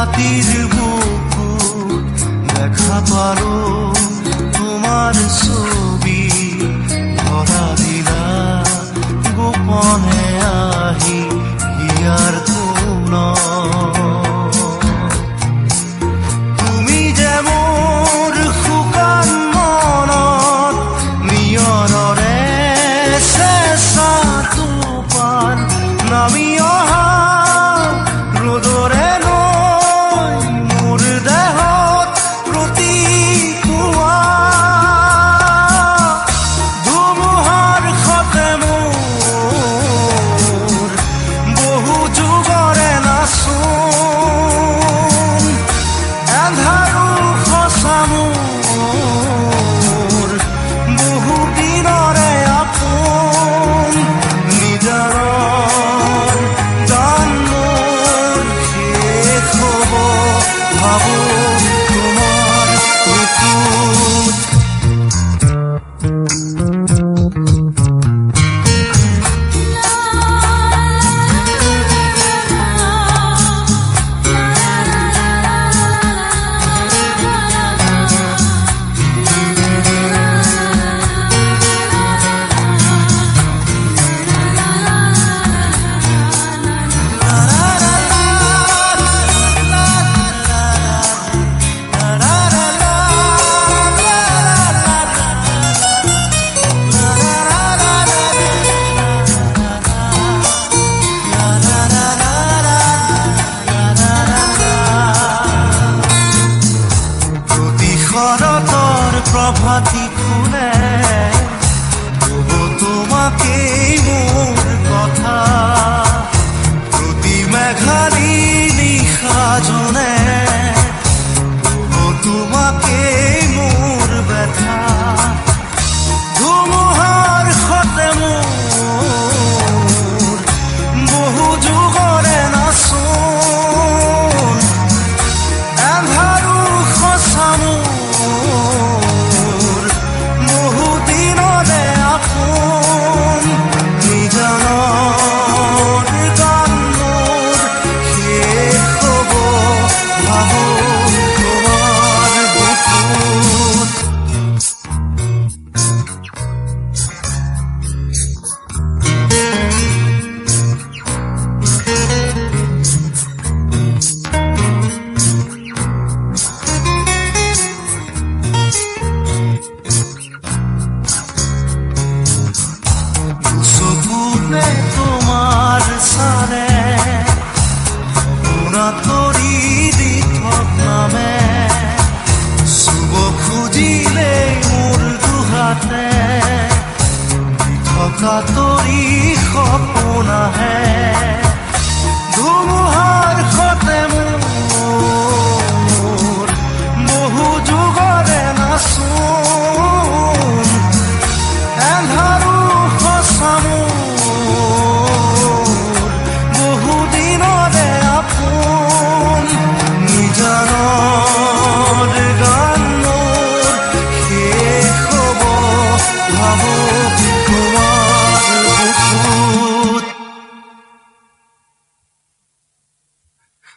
রাতির বুকু দেখা পারো। ভোর প্রভাতি খুলে তবু তোমাকে মোর কথা। প্রতি মেঘালি নিশা জনে का तो ही खोपूना है।